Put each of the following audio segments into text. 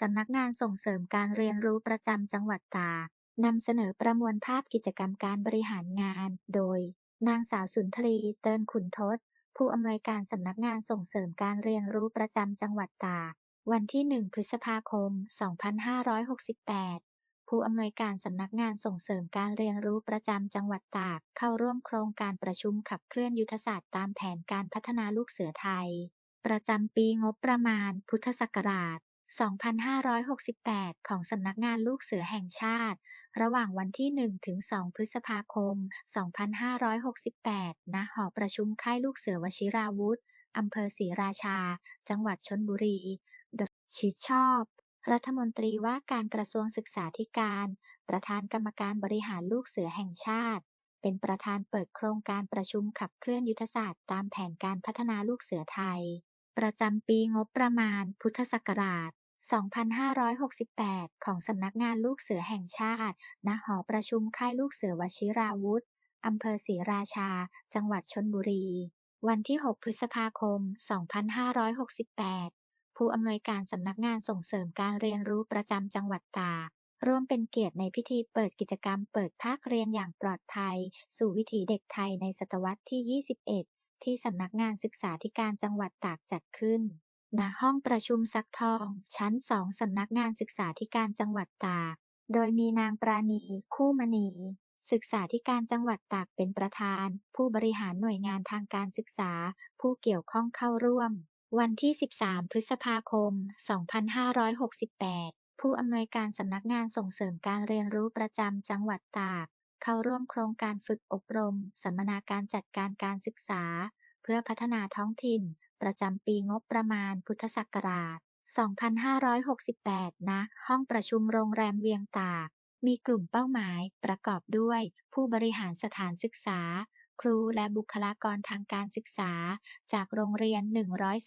สำนักงานส่งเสริมการเรียนรู้ประจำจังหวัดตากนำเสนอประมวลภาพกิจกรรมการบริหารงาน โดย นางสาวสุนทรีเตินขุนทศ ผู้อำนวยการสำนักงานส่งเสริมการเรียนรู้ประจำจังหวัดตากวันที่ 1 พฤษภาคม 2568 ผู้อำนวยการสำนักงานส่งเสริมการเรียนรู้ประจำจังหวัดตากเข้าร่วมโครงการประชุมขับเคลื่อนยุทธศาสตร์ตามแผนการพัฒนาลูกเสือไทย ประจำปีงบประมาณพุทธศักราช 2568 ของสำนักงานลูกเสือแห่งชาติ ระหว่างวันที่ 1 ถึง 2 พฤษภาคม 2568 ณ หอประชุมค่ายลูกเสือวชิราวุธ อำเภอศรีราชา จังหวัดชลบุรีดชิดชอบ รัฐมนตรีว่าการกระทรวงศึกษาธิการ ประธานกรรมการบริหารลูกเสือแห่งชาติ เป็นประธานเปิดโครงการประชุมขับเคลื่อนยุทธศาสตร์ตามแผนการพัฒนาลูกเสือไทย ประจำปีงบประมาณ พุทธศักราช 2568 ของสำนักงานลูกเสือแห่งชาติ ณ หอประชุมค่ายลูกเสือวชิราวุธ อำเภอศรีราชา จังหวัดชลบุรี วันที่ 6 พฤษภาคม 2568 ผู้อำนวยการสำนักงานส่งเสริมการเรียนรู้ประจำจังหวัดตากร่วมเป็นเกียรติในพิธีเปิดกิจกรรมเปิดภาคเรียนอย่างปลอดภัย สู่วิถีเด็กไทยในศตวรรษที่ 21 ที่สำนักงานศึกษาธิการจังหวัดตากจัดขึ้น ณ ห้องประชุมซักทอง ชั้น2สำนักงานศึกษาธิการจังหวัดตาก โดยมีนางปราณี คู่มณี ศึกษาธิการจังหวัดตากเป็นประธาน ผู้บริหารหน่วยงานทางการศึกษา ผู้เกี่ยวข้องเข้าร่วม วันที่ 13 พฤษภาคม 2568 ผู้อำนวยการสำนักงานส่งเสริมการเรียนรู้ประจำจังหวัดตาก เข้าร่วมโครงการฝึกอบรม สัมมนาการจัดการการศึกษา เพื่อพัฒนาท้องถิ่น ประจำปีงบประมาณพุทธศักราช 2568 ณ ห้องประชุมโรงแรมเวียงตาก มีกลุ่มเป้าหมายประกอบด้วย ผู้บริหารสถานศึกษา ครูและบุคลากรทางการศึกษา จากโรงเรียน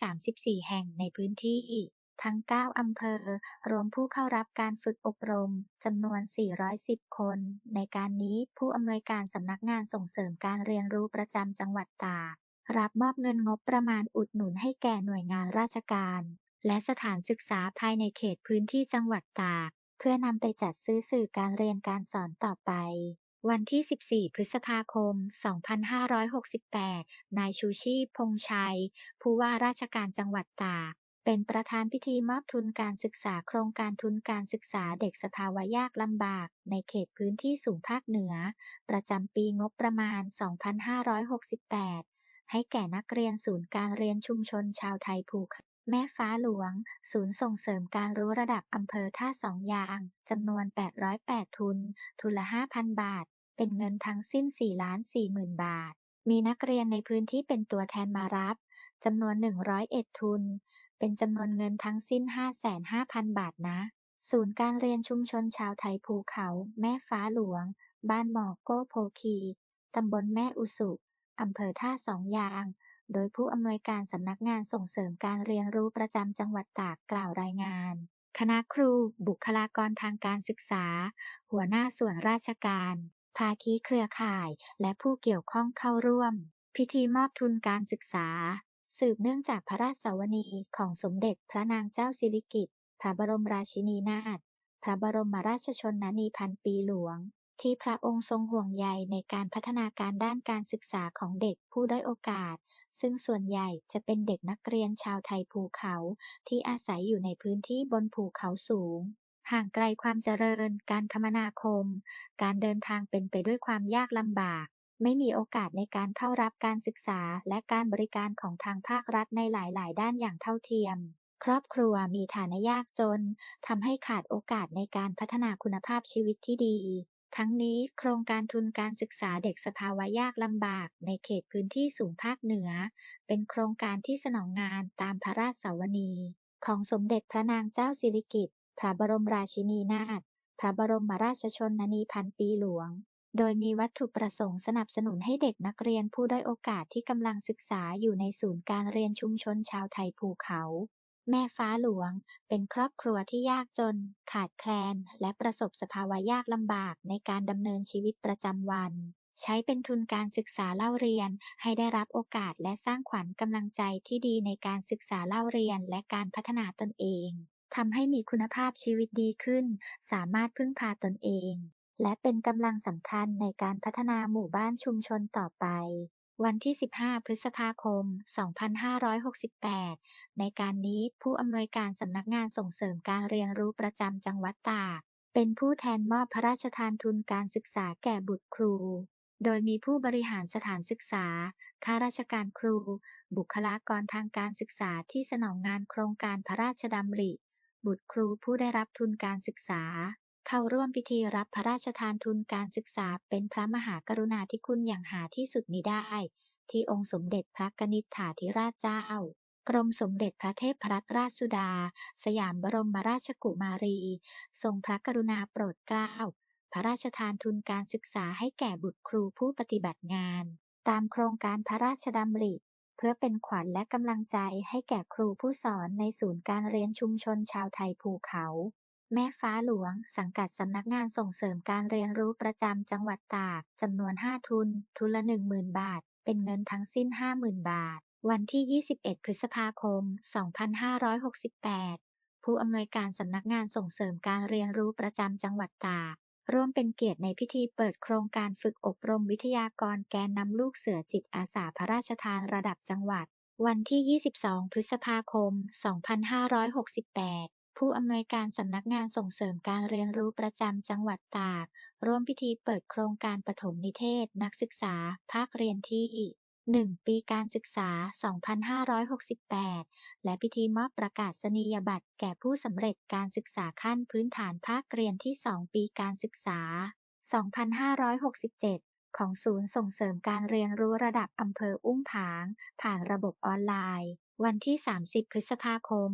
134 แห่งในพื้นที่ ทั้ง 9 อำเภอ รวมผู้เข้ารับการฝึกอบรม จำนวน 410 คน ในการนี้ผู้อำนวยการสำนักงานส่งเสริมการเรียนรู้ประจำจังหวัดตาก รับมอบเงินงบประมาณอุดหนุนให้แก่หน่วยงานราชการ และสถานศึกษาภายในเขตพื้นที่จังหวัดตาก เพื่อนำไปจัดซื้อสื่อการเรียนการสอนต่อไปวันที่ 14 พฤษภาคม 2568 นายชูชีพ พงษ์ชัย ผู้ว่าราชการจังหวัดตาก เป็นประธานพิธีมอบทุนการศึกษาโครงการทุนการศึกษาเด็กสภาวะยากลำบาก ในเขตพื้นที่สูงภาคเหนือ ประจำปีงบประมาณ 2568 ให้แก่นักเรียนศูนย์การเรียนชุมชนชาวไทยภูแม่ฟ้าหลวง ศูนย์ส่งเสริมการรู้ระดับอำเภอท่าสองยาง จำนวน 808 ทุน ทุนละ 5,000 บาท เป็นเงินทั้งสิ้น4,40,000บาท มีนักเรียนในพื้นที่เป็นตัวแทนมารับ จำนวน 101 ทุน เป็นจำนวนเงินทั้งสิ้น 550,000 บาทนะ ศูนย์การเรียนชุมชนชาวไทยภูเขา แม่ฟ้าหลวง บ้านหมอกโก้โพคีตำบลแม่อุสุอำเภอท่าสองยาง โดยผู้อำนวยการสำนักงานส่งเสริมการเรียนรู้ประจำจังหวัดตากกล่าวรายงาน คณะครู บุคลากรทางการศึกษา หัวหน้าส่วนราชการ ภาคีเครือข่าย และผู้เกี่ยวข้องเข้าร่วม พิธีมอบทุนการศึกษา สืบเนื่องจากพระราชสวนีของสมเด็จพระนางเจ้าสิริกิติ์พระบรมราชินีนาถพระบรมราชชนนีพันปีหลวง ที่พระองค์ทรงห่วงใยในการพัฒนาการด้านการศึกษาของเด็กผู้ด้อยโอกาส ซึ่งส่วนใหญ่จะเป็นเด็กนักเรียนชาวไทยภูเขาที่อาศัยอยู่ในพื้นที่บนภูเขาสูง ห่างไกลความเจริญ การคมนาคม การเดินทางเป็นไปด้วยความยากลำบาก ไม่มีโอกาสในการเข้ารับการศึกษาและการบริการของทางภาครัฐในหลาย ๆ ด้านอย่างเท่าเทียม ครอบครัวมีฐานะยากจนทำให้ขาดโอกาสในการพัฒนาคุณภาพชีวิตที่ดี ทั้งนี้โครงการทุนการศึกษาเด็กสภาวะยากลำบาก ในเขตพื้นที่สูงภาคเหนือ เป็นโครงการที่สนองงานตามพระราชสวนีของสมเด็จพระนางเจ้าสิริกิติ์พระบรมราชินีนาถพระบรมราชชนนีพันปีหลวง โดยมีวัตถุประสงค์สนับสนุนให้เด็กนักเรียนผู้ด้อยโอกาสที่กำลังศึกษาอยู่ในศูนย์การเรียนชุมชนชาวไทยภูเขา แม่ฟ้าหลวง เป็นครอบครัวที่ยากจน ขาดแคลน และประสบสภาวะยากลำบากในการดำเนินชีวิตประจำวัน ใช้เป็นทุนการศึกษาเล่าเรียน ให้ได้รับโอกาสและสร้างขวัญกำลังใจที่ดีในการศึกษาเล่าเรียนและการพัฒนาตนเองทำให้มีคุณภาพชีวิตดีขึ้น สามารถพึ่งพาตนเอง และเป็นกำลังสำคัญในการพัฒนาหมู่บ้านชุมชนต่อไป วันที่ 15 พฤษภาคม 2568 ในการนี้ผู้อำนวยการสำนักงานส่งเสริมการเรียนรู้ประจำจังหวัดตาก เป็นผู้แทนมอบพระราชทานทุนการศึกษาแก่บุตรครู โดยมีผู้บริหารสถานศึกษา ข้าราชการครู บุคลากรทางการศึกษาที่สนองงานโครงการพระราชดำริ บุตรครูผู้ได้รับทุนการศึกษา เข้าร่วมพิธีรับพระราชทานทุนการศึกษาเป็นพระมหากรุณาธิคุณอย่างหาที่สุดมิได้ ที่องค์สมเด็จพระกนิษฐาธิราชเจ้ากรมสมเด็จพระเทพรัตนราชสุดา สยามบรมราชกุมารี ทรงพระกรุณาโปรดเกล้า พระราชทานทุนการศึกษาให้แก่บุตรครูผู้ปฏิบัติงาน ตามโครงการพระราชดำริ เพื่อเป็นขวัญและกำลังใจให้แก่ครูผู้สอนในศูนย์การเรียนชุมชนชาวไทยภูเขา แม่ฟ้าหลวง สังกัดสำนักงานส่งเสริมการเรียนรู้ประจำจังหวัดตากจำนวน 5 ทุน ทุนละ 10,000 บาท เป็นเงินทั้งสิ้น 50,000 บาท วันที่ 21 พฤษภาคม 2568 ผู้อำนวยการสำนักงานส่งเสริมการเรียนรู้ประจำจังหวัดตากร่วมเป็นเกียรติในพิธีเปิดโครงการฝึกอบรมวิทยากรแกนนำลูกเสือจิตอาสาพระราชทานระดับจังหวัด วันที่ 22 พฤษภาคม 2568 ผู้อำนวยการสำนักงานส่งเสริมการเรียนรู้ประจำจังหวัดตาก ร่วมพิธีเปิดโครงการปฐมนิเทศ นักศึกษา ภาคเรียนที่ 1 ปีการศึกษา 2568 และพิธีมอบประกาศนียบัตรแก่ผู้สำเร็จการศึกษาขั้นพื้นฐานภาคเรียนที่ 2 ปีการศึกษา 2567ของศูนย์ส่งเสริมการเรียนรู้ระดับอำเภออุ้มผาง ผ่านระบบออนไลน์ วันที่ 30 พฤษภาคม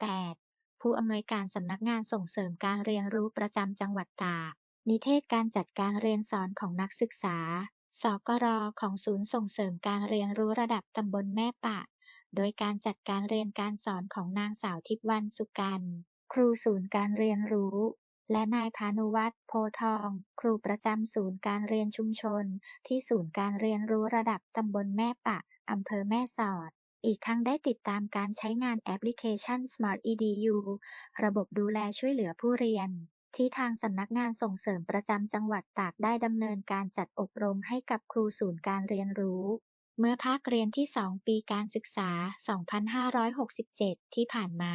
2568 ผู้อำนวยการสำนักงานส่งเสริมการเรียนรู้ประจำจังหวัดตาก นิเทศการจัดการเรียนสอนของนักศึกษา สกรของศูนย์ส่งเสริมการเรียนรู้ระดับตำบลแม่ปะ โดยการจัดการเรียนการสอนของนางสาวทิพวรรณสุกัน ครูศูนย์การเรียนรู้ และนายพานุวัฒน์โพทอง ครูประจำศูนย์การเรียนชุมชน ที่ศูนย์การเรียนรู้ระดับตำบลแม่ปะ อำเภอแม่สอด อีกทั้งได้ติดตามการใช้งานแอปพลิเคชัน Smart EDU ระบบดูแลช่วยเหลือผู้เรียน ที่ทางสำนักงานส่งเสริมประจำจังหวัดตากได้ดำเนินการจัดอบรมให้กับครูศูนย์การเรียนรู้เมื่อภาคเรียนที่ 2 ปีการศึกษา 2567 ที่ผ่านมา